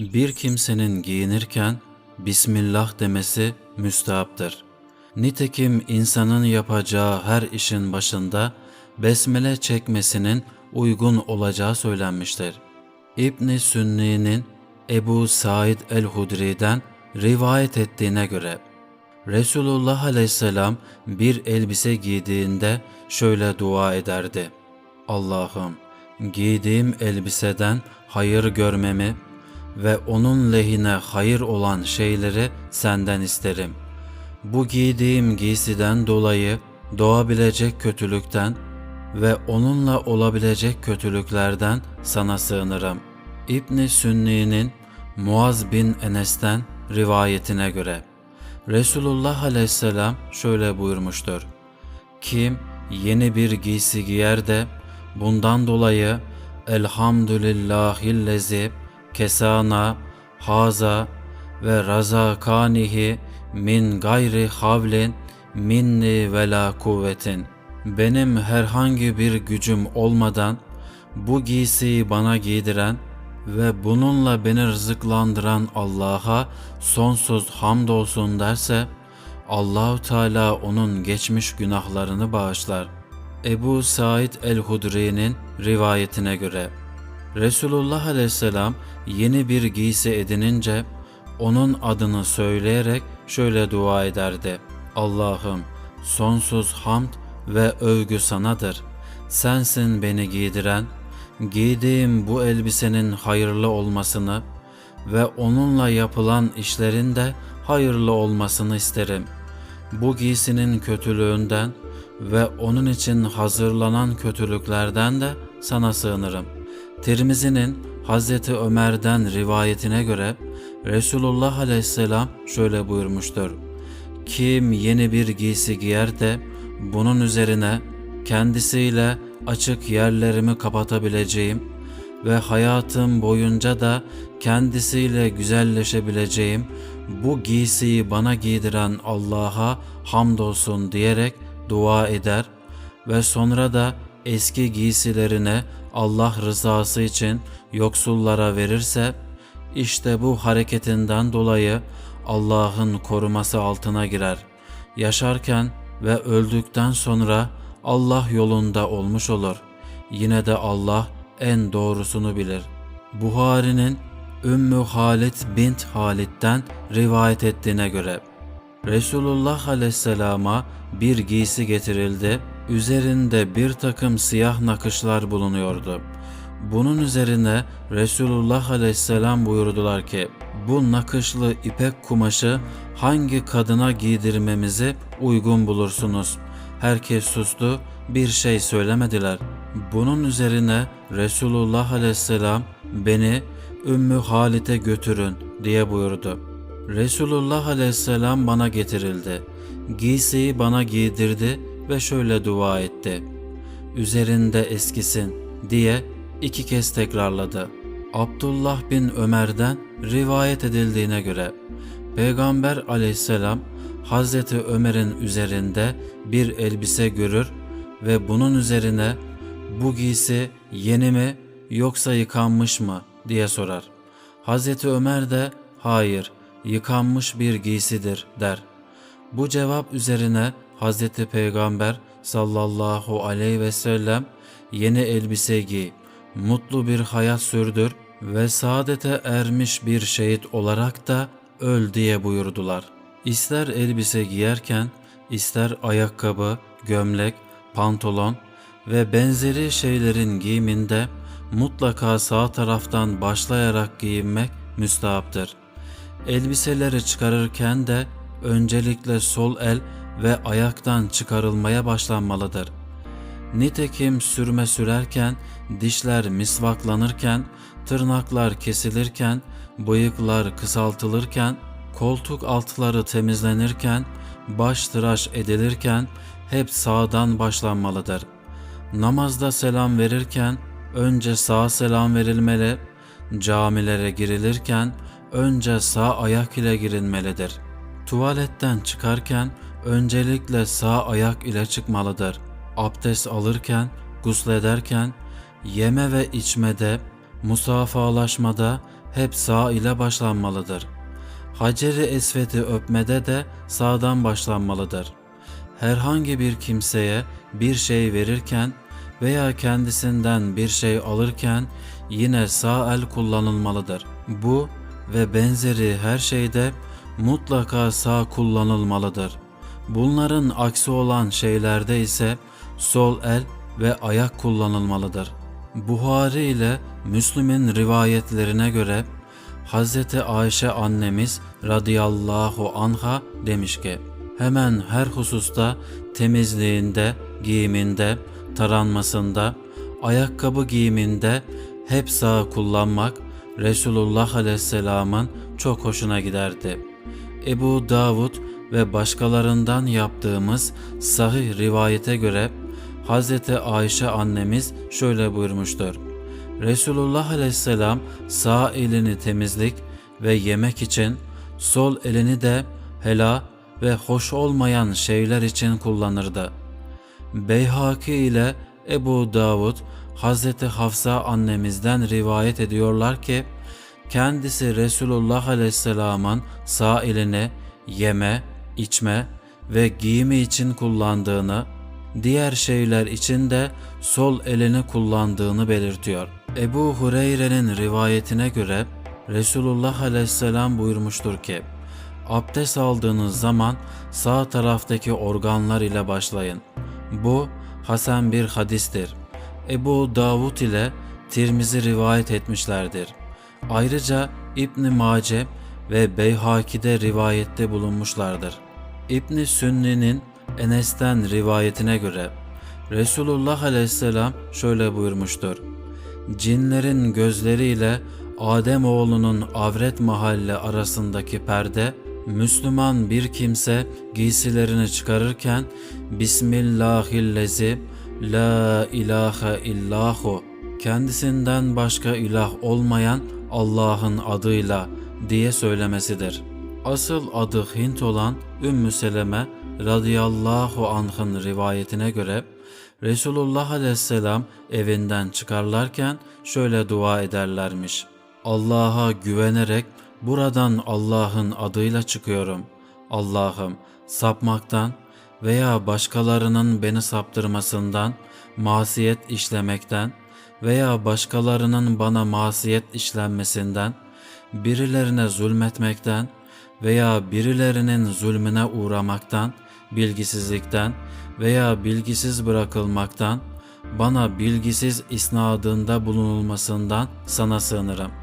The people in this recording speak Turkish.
bir kimsenin giyinirken Bismillah demesi müstehaptır. Nitekim insanın yapacağı her işin başında besmele çekmesinin uygun olacağı söylenmiştir. İbn Sünni'nin Ebu Said el-Hudri'den rivayet ettiğine göre Resulullah aleyhisselam bir elbise giydiğinde şöyle dua ederdi. Allah'ım giydiğim elbiseden hayır görmemi ve onun lehine hayır olan şeyleri senden isterim. Bu giydiğim giysiden dolayı doğabilecek kötülükten ve onunla olabilecek kötülüklerden sana sığınırım. İbn Sünni'nin Muaz bin Enes'ten rivayetine göre Resulullah aleyhisselam şöyle buyurmuştur. Kim yeni bir giysi giyer de bundan dolayı Elhamdülillahillezi kesana haza ve razakanihi min gayri havlin minni ve kuvvetin. Benim herhangi bir gücüm olmadan bu giysiyi bana giydiren ve bununla beni rızıklandıran Allah'a sonsuz hamdolsun derse Allahu Teala onun geçmiş günahlarını bağışlar. Ebu Said el-Hudri'nin rivayetine göre Resulullah aleyhisselam yeni bir giysi edinince onun adını söyleyerek şöyle dua ederdi. Allah'ım sonsuz hamd ve övgü sanadır. Sensin beni giydiren, giydiğim bu elbisenin hayırlı olmasını ve onunla yapılan işlerin de hayırlı olmasını isterim. Bu giysinin kötülüğünden ve onun için hazırlanan kötülüklerden de sana sığınırım. Tirmizi'nin Hazreti Ömer'den rivayetine göre Resulullah aleyhisselam şöyle buyurmuştur. Kim yeni bir giysi giyer de bunun üzerine kendisiyle açık yerlerimi kapatabileceğim ve hayatım boyunca da kendisiyle güzelleşebileceğim bu giysiyi bana giydiren Allah'a hamdolsun diyerek dua eder ve sonra da eski giysilerine Allah rızası için yoksullara verirse işte bu hareketinden dolayı Allah'ın koruması altına girer. Yaşarken ve öldükten sonra Allah yolunda olmuş olur. Yine de Allah en doğrusunu bilir. Buhari'nin Ümmü Halit bint Halit'ten rivayet ettiğine göre Resulullah aleyhisselama bir giysi getirildi. Üzerinde bir takım siyah nakışlar bulunuyordu. Bunun üzerine Resulullah aleyhisselam buyurdular ki bu nakışlı ipek kumaşı hangi kadına giydirmemizi uygun bulursunuz? Herkes sustu, bir şey söylemediler. Bunun üzerine Resulullah aleyhisselam beni Ümmü Halit'e götürün diye buyurdu. Resulullah aleyhisselam bana getirildi. Giysiyi bana giydirdi ve şöyle dua etti. Üzerinde eskisin diye iki kez tekrarladı. Abdullah bin Ömer'den rivayet edildiğine göre Peygamber aleyhisselam Hazreti Ömer'in üzerinde bir elbise görür ve bunun üzerine bu giysi yeni mi yoksa yıkanmış mı diye sorar. Hazreti Ömer de hayır yıkanmış bir giysidir der. Bu cevap üzerine Hazreti Peygamber sallallahu aleyhi ve sellem yeni elbise giy, mutlu bir hayat sürdür ve saadete ermiş bir şehit olarak da öl diye buyurdular. İster elbise giyerken, ister ayakkabı, gömlek, pantolon ve benzeri şeylerin giyiminde mutlaka sağ taraftan başlayarak giyinmek müstahaptır. Elbiseleri çıkarırken de öncelikle sol el ve ayaktan çıkarılmaya başlanmalıdır. Nitekim sürme sürerken, dişler misvaklanırken, tırnaklar kesilirken, bıyıklar kısaltılırken, koltuk altları temizlenirken, baş tıraş edilirken hep sağdan başlanmalıdır. Namazda selam verirken önce sağ selam verilmeli, camilere girilirken önce sağ ayak ile girilmelidir. Tuvaletten çıkarken öncelikle sağ ayak ile çıkmalıdır. Abdest alırken, guslederken, yeme ve içmede, musafalaşmada hep sağ ile başlanmalıdır. Hacer-i Esved'i öpmede de sağdan başlanmalıdır. Herhangi bir kimseye bir şey verirken veya kendisinden bir şey alırken yine sağ el kullanılmalıdır. Bu ve benzeri her şeyde mutlaka sağ kullanılmalıdır. Bunların aksi olan şeylerde ise sol el ve ayak kullanılmalıdır. Buhari ile Müslim'in rivayetlerine göre Hz. Ayşe annemiz radıyallahu anha demiş ki hemen her hususta temizliğinde, giyiminde, taranmasında, ayakkabı giyiminde hep sağ kullanmak Resulullah aleyhisselamın çok hoşuna giderdi. Ebu Davud ve başkalarından yaptığımız sahih rivayete göre Hz. Ayşe annemiz şöyle buyurmuştur. Resulullah aleyhisselam sağ elini temizlik ve yemek için, sol elini de hela ve hoş olmayan şeyler için kullanırdı. Beyhaki ile Ebu Davud Hazreti Hafsa annemizden rivayet ediyorlar ki kendisi Resulullah Aleyhisselam'ın sağ elini yeme, içme ve giyimi için kullandığını, diğer şeyler için de sol elini kullandığını belirtiyor. Ebu Hureyre'nin rivayetine göre Resulullah Aleyhisselam buyurmuştur ki, abdest aldığınız zaman sağ taraftaki organlar ile başlayın. Bu Hasan bir hadistir. Ebu Davud ile Tirmizi rivayet etmişlerdir. Ayrıca İbn Mace ve Beyhaki'de rivayette bulunmuşlardır. İbn Sünni'nin Enes'ten rivayetine göre Resulullah Aleyhisselam şöyle buyurmuştur. Cinlerin gözleriyle Adem oğlunun avret mahalle arasındaki perde Müslüman bir kimse giysilerini çıkarırken Bismillahillezi la ilahe illahu kendisinden başka ilah olmayan Allah'ın adıyla diye söylemesidir. Asıl adı Hint olan Ümmü Seleme radıyallahu anh'ın rivayetine göre Resulullah aleyhisselam evinden çıkarlarken şöyle dua ederlermiş. Allah'a güvenerek buradan Allah'ın adıyla çıkıyorum. Allah'ım sapmaktan veya başkalarının beni saptırmasından, masiyet işlemekten veya başkalarının bana masiyet işlenmesinden, birilerine zulmetmekten veya birilerinin zulmüne uğramaktan, bilgisizlikten veya bilgisiz bırakılmaktan, bana bilgisiz isnadında bulunulmasından sana sığınırım.